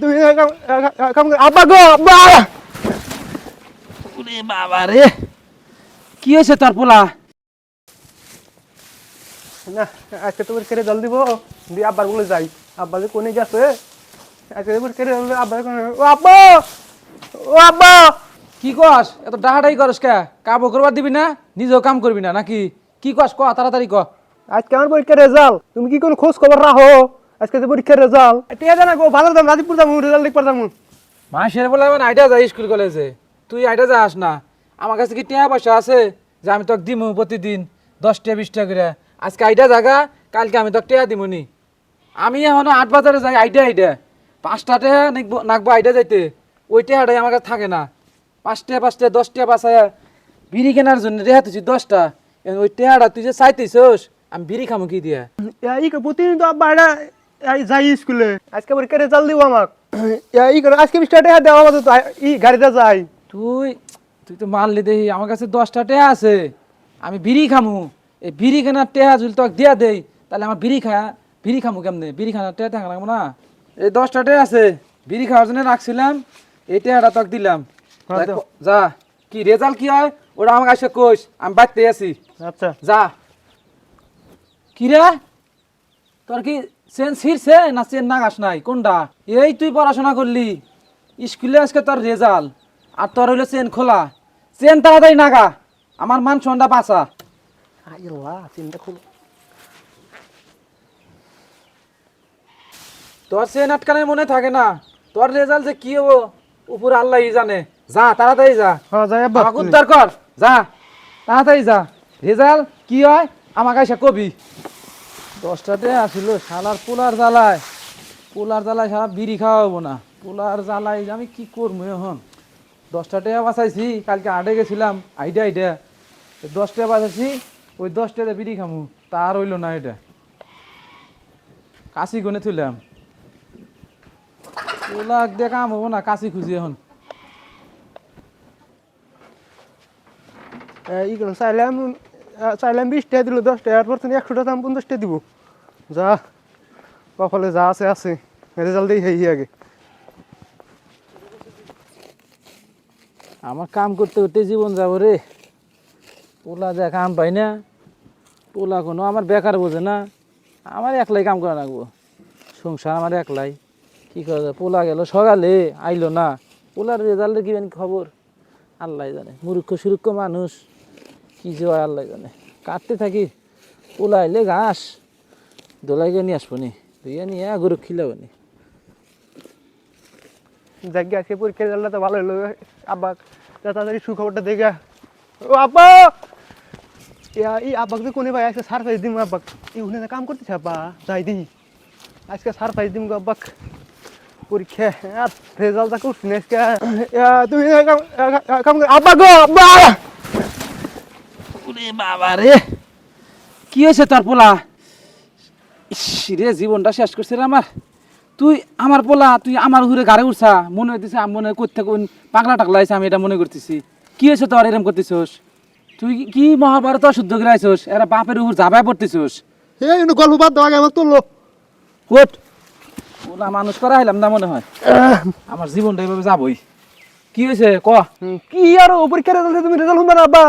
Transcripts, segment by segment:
তুমি আব্বা গো আব্বা ওরে বাবা রে কি হয়েছে তোর পোলা না আজকে তোমার কেড়ে জল দিব দিয়ে আব্বার বলে যাই আব্বা যে কোনে গেছে আজকে তোমার কেড়ে জল আব্বা ও আব্বা ও আব্বা কি কস এত ডাহাডাই করস কে কাবো করবার দিবি না নিজেও কাম করবি না নাকি কি কস ক তাড়াতাড়ি ক আজকে আমার পরীক্ষার রেজাল্ট তুমি কি কোনো খোঁজ খবর রাখো আজকে যে পরীক্ষার রেজাল্ট টিয়া জানা গো ভালো দাম রাজীবপুর যাব রেজাল্ট লিখবার যাব মাসের বলে আমার আইটা যাই স্কুল কলেজে। তুই আইটা যাস না। আমার কাছে কি টিয়া পয়সা আছে যে আমি তোকে দিমু প্রতিদিন দশটা বিশটা করে? আজকে আইটা জাগা কালকে আমি তোকে টিয়া দিমুনি। আমি এখন আট বাজারে যাই আইটা আইটা পাঁচটা টেহা নাকবো নাকবো আইটা যাইতে। ওই টেহাটাই আমার কাছে থাকে না। পাঁচটা পাঁচটা দশটা বাসায় বিড়ি কেনার জন্য রেহা তুই দশটা। ওই টেহাটা তুই যে চাইতেছস আমি বিড়ি খামু কি দিয়া? ই প্রতিদিন তো আব্বা এই যাই স্কুলে। আজকে রেজাল্ট দিব আমাক। ই করে আজকে বিশটা টাকা দেওয়া আমাদের তো ই গাড়িতে যাই। তুই তুই তো মারলি দেখি আমার কাছে দশটা আছে। আমি বিড়ি খামু। এই বিড়ি কেনার টেহা যদি তোকে দিয়া দেই তাহলে আমার বিড়ি খা বিড়ি খামু কেমনে? বিড়ি খানার টেহা থাকা লাগবো না? এই দশটা আছে বিড়ি খাওয়ার জন্য রাখছিলাম এই টেহাটা তোকে দিলাম। যা কি রেজাল্ট কি হয় ওটা আমাকে এসে কোষ আমি বাড়তে আছি। আচ্ছা। যা। কি রে? তোর কি চেন ছিঁড়ছে না চেন নাগাস নাই? কোনটা এই তুই পড়াশোনা করলি। স্কুলে আজকে তোর রেজাল্ট। আর তোর হইল চেন খোলা। চেন তাড়াতাড়ি নাগা। আমার মান বাঁচা। আল্লাহ খুলো। তোর চেন আটকানের মনে থাকে না। তোর রেজাল্ট যে কি হব উপর আল্লাহ জানে। যা তাড়াতাড়ি যা। উদ্ধার কর। যা তাড়াতাড়ি যা। রেজাল্ট কি হয় আমাকে এসে কবি। দশটাতে আসিল, শালার পোলার জ্বালায়। পোলার জ্বালায় সারা বিড়ি খাওয়া হব না। পোলার জ্বালায় আমি কি করব এখন? দশটাতে বাঁচাইছি, কালকে আটে গেছিলাম আইডা আইডা দশটা বাঁচাইছি, ওই দশটাতে বিড়ি খামু তার হইল না এটা। কাশি গনে তুললাম পোলাক দিয়ে কাম হব না, কাশি খুঁজি এখন। ই করুন চাইলাম চাইলাম বিশ টাকা দিল দশ টাকা এরপর তুমি একশো টাকা পঞ্চাশ টাকা দিব। যা, কপালে যা আছে আছে। রেজাল্ট দিয়ে হেই আগে। আমার কাম করতে করতে জীবন যাব রে। পোলা যা কাম পাই না, পোলা কোনো আমার বেকার বোঝে না। আমার একলাই কাম করা লাগবো। সংসার আমার একলাই। কি করা যায়? পোলা গেল সকালে, আইলো না। পোলার রেজাল্টের কি খবর? আল্লাহ জানে। মূর্খ সুরক্ষ মানুষ। কি যে হয় আল্লাহ জানে কাটতে থাকি পোলা আইলে ঘাস দোলাইকে নিয়ে আসব নি। দুইয়া নিয়ে গরু খিলাবো নি। যাক গে, আজকে পরীক্ষার রেজাল্টটা তো ভালো হলো। আব্বা যা তাড়াতাড়ি সুখবরটা দেখে ও আব্বা! ইয়া এই আব্বাকে তো কোনে ভাই আজকে সারপ্রাইজ দিম আব্বাক এই উনি কাম করতেছে আব্বা যাই দিই আজকে সারপ্রাইজ দিম গো আব্বাক পরীক্ষা আর রেজাল্টটা করছি না আজকে। ইয়া, তুমি কাম- কাম কর- আব্বা গো আব্বা! ওরে বাবা রে। কি হয়েছে তোর পোলা? রে জীবনটা শেষ করছে রে আমার। তুই আমার পোলা তুই আমার ঘুরে গাড়ি উঠছা মনে হইতেছে আমি মনে করতে কোন পাগলা টাকলা হয়েছে আমি এটা মনে করতেছি। কি হয়েছে তোর এরম করতেছোস? তুই কি- মহাভারত শুদ্ধ করে আইসোস এরা বাপের উপর জাবায় পড়তেছোস? এই গল্প বাদ আগে আমার তুললো। কোট পোলা মানুষ করা হইলাম না মনে হয়? আমার জীবনটা এভাবে যাবই। কি হয়েছে? ক? কি আর পরীক্ষার তুমি রেজাল্ট না আব্বা?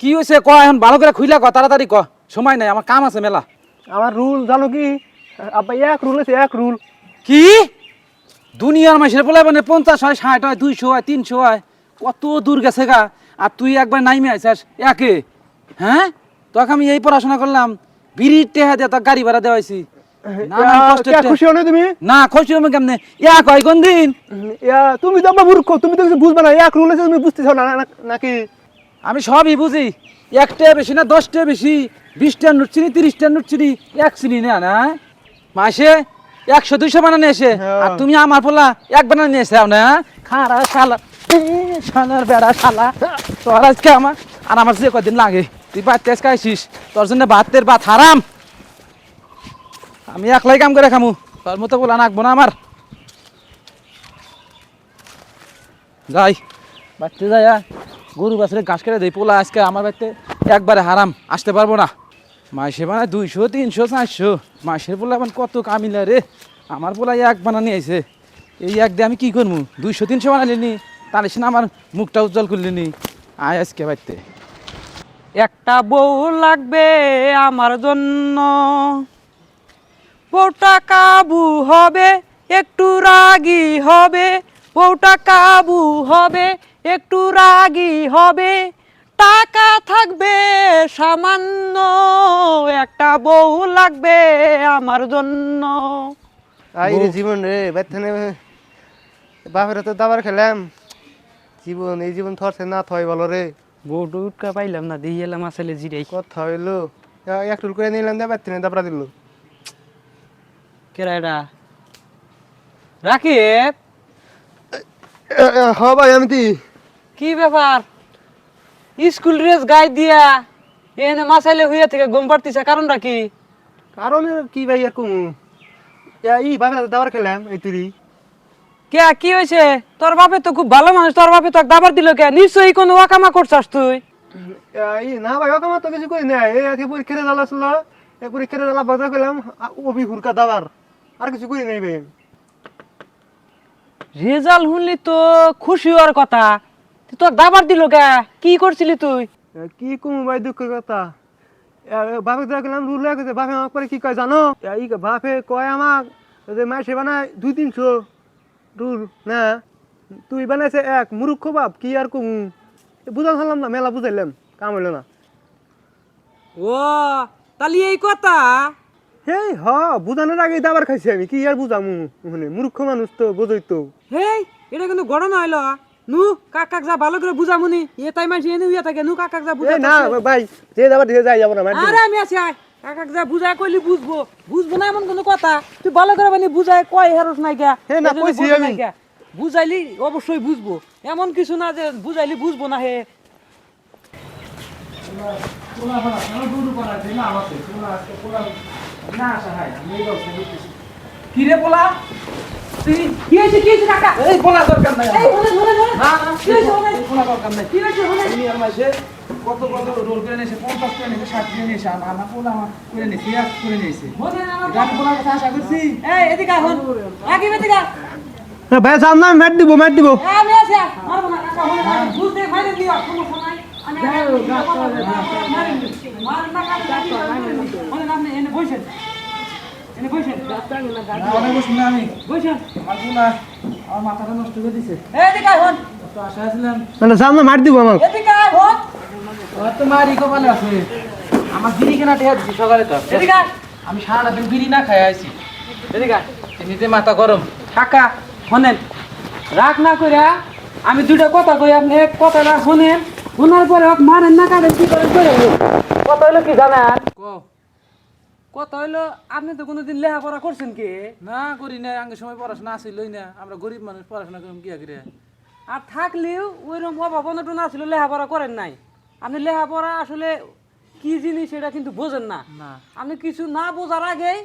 কি হয়েছে ক এখন ভালো করে খুইলা ক তাড়াতাড়ি ক। সময় নাই আমার কাম আছে মেলা। আমার রুল জানো কি? আব্বা এক রুল আছে এক রুল। কি? দুনিয়ার মাসের বলে মানে পঞ্চাশ হয় ষাট হয় দুইশো হয় তিনশো হয়। কত দূর গেছে গা। আর তুই একবার নাইমে আইসাস একে। হ্যাঁ? তোকে আমি এই পড়াশোনা করলাম বিড়ির টেহা দিয়ে তোর গাড়ি ভাড়া দেওয়া হয়েছি নানান কষ্টের কে টে- খুশি হলে তুমি? না খুশি হবে কেমনে? এক কোন দিন? তুমি তো আব্বা মূর্খ তুমি তো কিছু বুঝবে না এক রুল আছে তুমি বুঝতেছ না- নাকি? আমি সবই বুঝি। একটা বেশি না দশটা বেশি। বিশটা নোট চিনি তিরিশটা নোট চিনি এক চিনি না না মাসে একশো দুইশো বানানো এসে। হ্যাঁ। আর তুমি আমার পোলা এক বানানো নিয়ে এসে না খারা শালা শালার বেড়া শালা। তোর আজকে আমার আর আমার যে কদিন লাগে? তুই তেজ খাইছিস তোর জন্য ভাতের ভাত হারাম। আমি একলাই কাম করে খামু তোর মতো বলা নাকবো না আমার। যাই বাড়তে যাই গরু বাছরে ঘাস কেটে দেই, পোলা আজকে আমার বাড়িতে একবারে হারাম, আসতে পারব না। মাসে বানায় দুইশো, তিনশো, চারশো। মাসের পোলা এখন কত কামিলা রে? আমার পোলা এক বানানি আইছে। এই এক দিয়ে আমি কি করব দুইশো, তিনশো বানালিনি তাহলে সে আমার মুখটা উজ্জ্বল করলিনি আয় আজকে বাড়িতে। একটা বউ লাগবে আমার জন্য। বউটা কাবু হবে, একটু রাগী হবে। বউটা কাবু হবে একটু রাগী হবে। টাকা থাকবে সামান্য একটা বউ লাগবে আমার জন্য। আই রে জীবন রে বেতনে বাপের তো দাবার খেলাম। জীবন এই জীবন থরছে না থয় বলো রে। বউ টুটকা পাইলাম না দিয়ে এলাম আসলে জিরাই। কথা হইল। এক টুল করে নিলাম দে বেতনে দাবরা দিল। কেরা এটা রাকিব হ ভাই আমি কি ব্যাপার? স্কুল ড্রেস গাই দিয়া এনে মাসাইলে হইয়া থেকে গম পারতিছে কারণটা কি? কারণ কি ভাই আর কমু ই বাপের দাবার খেলাম এই তুই কে কি হয়েছে? তোর বাপে তো খুব ভালো মানুষ তোর বাপে তো দাবার দিল কে? নিশ্চয়ই কোনো ওয়াকামা করছাস তুই? ই না ভাই ওকে তো কিছু করি নাই এই পরীক্ষাতে জ্বালা ছিল এই পরীক্ষাতে জ্বালা বাজা খেলাম ওবি হুরকা দাবার। আর কিছু করি নাই ভাই। রেজাল্ট শুনলি তো খুশি হওয়ার কথা। তোর দাবার দিল কে কি করছিলি তুই? কি কমু ভাই দুঃখের কথা? বাপে যা গেলাম রুল বাপে আমাকে পরে কি কয় জানো? এ, ই বাপে কয় আমাক যে মাসে বানায় দুই তিনশো রুল না? তুই বানাইছে এক মুরুক্ষ বাপ কি আর কমু? বুঝা সারলাম না মেলা বুঝাইলাম কাম হইল না। ও তাহলে এই কথা? হেই হ বুঝানোর আগেই দাবার খাইছি আমি কি আর বুঝামু? মানে মূর্খ মানুষ তো বোঝই তো। হেই এটা কিন্তু ঘটনা হইল নু কাক কাক যা ভালো করে বুঝামুনি এ তাই মাসি এনে হইয়া থাকে নু কাক কাক যা বুঝা না ভাই যে দাবার দিয়ে যাই যাব না আরে আমি আছি আয় কাকাক যা বুঝায় কইলি বুঝব বুঝব না এমন কোনো কথা তুই ভালো করে বানি বুঝায় কয় হেরস নাই গা হে না, কইছি আমি। বুঝাইলি অবশ্যই বুঝব এমন কিছু না যে বুঝাইলি বুঝব না হে কিরে পোলা তুই কি হয়েছে কি হয়েছে কাকা এই পোলা দরকার নাই এই বলে বলে বলে না না কি হয়েছে বলে পোলা দরকার নাই কি হয়েছে বলে আমি আর মাসে কত কত রোল করে নিয়েছে পঞ্চাশ করে নিয়েছে ষাট করে নিয়েছে আমার আমার পোলা আমার করে নিয়েছে এক করে নিয়েছে বলে না আমার এটা আমি পোলার কথা আশা করছি এই এদিকে আহুন আগে এদিকে হ্যাঁ, ভাই সামনে আমি ম্যাট দিব ম্যাট দিব এই, আমি আছি আয়। না কাকা বলে না বুঝতে মাইরে দিও সমস্যা নাই আমি মারেন মারেন না কাকা বলে আপনি এনে বসেন মার দিব আছে। আমার বিড়ি কেনা টেহা দিছি সকালে তো। আমি সারাটা দিন বিড়ি না খাই আয়। এমনিতে মাথা গরম। কাকা শোনেন রাগ না করে আমি দুটো কথা কই আপনি এক কথাটা শোনেন। শোনার পরে মারেন না কাটেন কি করেন করে কথা হইল কি জানেন? কো কথা হইল আপনি তো কোনোদিন লেখাপড়া করছেন কি? না করি না আগে সময় পড়াশোনা আসিলই না। আমরা গরিব মানুষ পড়াশোনা করুন কি করে আর থাকলেও ওইরকম অভাব অনটন আসলে লেখাপড়া করেন নাই। আপনি লেখাপড়া আসলে কি জিনিস সেটা কিন্তু বোঝেন না। আপনি কিছু না বোঝার আগেই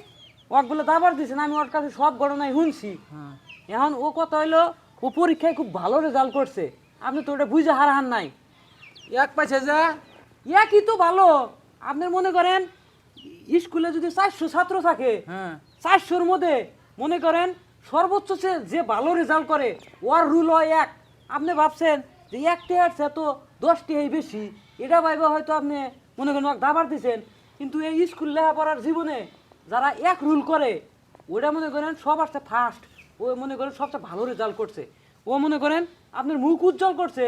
ওগুলো দাবার দিয়েছেন আমি ওর কাছে সব ঘটনাই শুনছি। হ্যাঁ। এখন ও কথা হইল ও পরীক্ষায় খুব ভালো রেজাল্ট করছে। আপনি তো ওটা বুঝে হারাহান নাই। এক পাইছে যা। ইয়া কি তো ভালো। আপনি মনে করেন স্কুলে যদি চারশো ছাত্র থাকে হ্যাঁ। চারশোর মধ্যে মনে করেন সর্বোচ্চ সে- যে ভালো রেজাল্ট করে ওর রুল হয় এক। আপনি ভাবছেন যে একটি আসছে তো দশটি এই বেশি এটা ভাইবে হয়তো আপনি মনে করেন দাবার দিছেন কিন্তু এই স্কুল লেখাপড়ার জীবনে যারা এক রুল করে ওটা মনে করেন সব আসছে ফার্স্ট ও মনে করেন সবচেয়ে ভালো রেজাল্ট করছে। ও মনে করেন আপনার মুখ উজ্জ্বল করছে।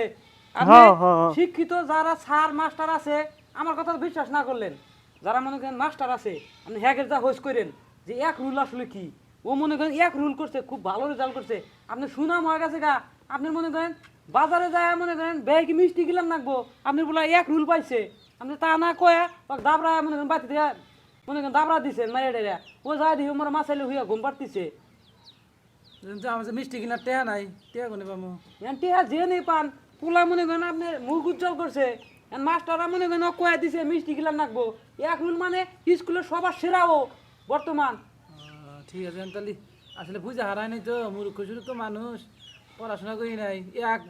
আপনি হ্যাঁ, হ্যাঁ। শিক্ষিত যারা স্যার মাস্টার আছে আমার কথা বিশ্বাস না করলেন। যারা মনে করেন মাস্টার আছে আপনি হ্যাকের যা হোস করেন যে এক রুল আসলে কি? ও মনে করেন এক রুল করছে খুব ভালো রেজাল্ট করছে। আপনি সুনাম হয়ে গেছে গা আপনি মনে করেন বাজারে যায় মনে করেন ব্যাগ মিষ্টি গিলাম নাকবো আপনি বলে এক রুল পাইছে। আপনি তা না কয়া দাবরা মনে করেন বাতি দেয়া মনে করেন দাবরা দিছে মাইয়া ডেরা ও যা দিয়ে আমার মাছাইলে হইয়া ঘুম পাড়তিছে। আমার মিষ্টি কিনার টেহা নাই টেহা কোনে এনটি আর যে নেই পান পোলা মনে করেন আপনি মুখ উজ্জ্বল করছে। মাস্টাররা মনে করেন কয়া দিছে মিষ্টি গিলাম নাকবো রুল মানে স্কুলের সবার সেরা ও বর্তমান। ঠিক আছে তাহলে আসলে বুঝে হারায় নাই তো মূর্খ সুরুখ মানুষ। পড়াশোনা করি নাই। এক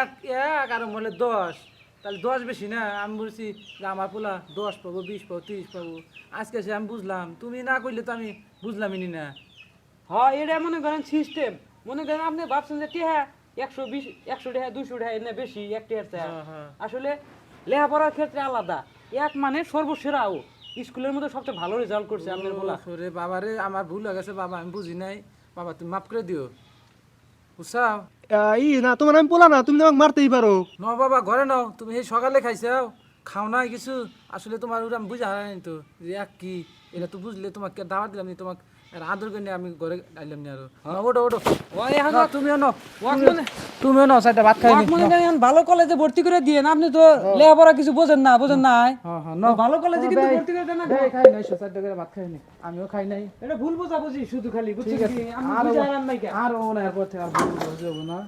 এক এক আর বলে দশ। তাহলে দশ বেশি না? আমি বলছি যে আমার পোলা দশ পাবো বিশ পাবো তিরিশ পাবো। আজকে সে আমি বুঝলাম। তুমি না করলে তো আমি বুঝলামই নি না। হয় এটা মনে করেন সিস্টেম মনে করেন আপনি ভাবছেন যে টিহা একশো বিশ একশো টাকা দুশো টাকা এনে বেশি এক টিহার চেয়ে। আসলে লেখাপড়ার ক্ষেত্রে আলাদা। এক মানে সর্বসেরাও স্কুলের মধ্যে সবচেয়ে ভালো রেজাল্ট করছে আপনার বলা। রে বাবা রে আমার ভুল হয়ে গেছে বাবা আমি বুঝি নাই। বাবা তুমি মাফ করে দিও। বুঝছাও ই না তোমার আমি বলা না তুমি আমাকে মারতেই পারো। ন বাবা ঘরে নাও তুমি এই সকালে খাইছাও খাও নাই কিছু আসলে তোমার ওটা আমি বুঝা হয় তো। যে এক কি এটা তো বুঝলে তোমাকে দাওয়াত দিলাম নি তোমাকে আর আদর করে আমি ঘরে আইলাম নি আরও। না, ওঠো ওঠো। ওই তুমিও নাও। ওয়াক তুমিও- নাও সাইডটা ভাত খাই ভালো কলেজে ভর্তি করে দিয়ে আপনি তো লেখাপড়া কিছু বোঝেন না বোঝেন নাই হ্যাঁ হ্যাঁ ভালো কলেজে কিন্তু ভর্তি করে দেন না খাই নাই সাইডে করে ভাত খাই নাই। আমিও খাই নাই। এটা ভুল বোঝাবুঝি শুধু খালি বুঝছি? আর? আর ওনার পথে আর ভুল বুঝাবো না।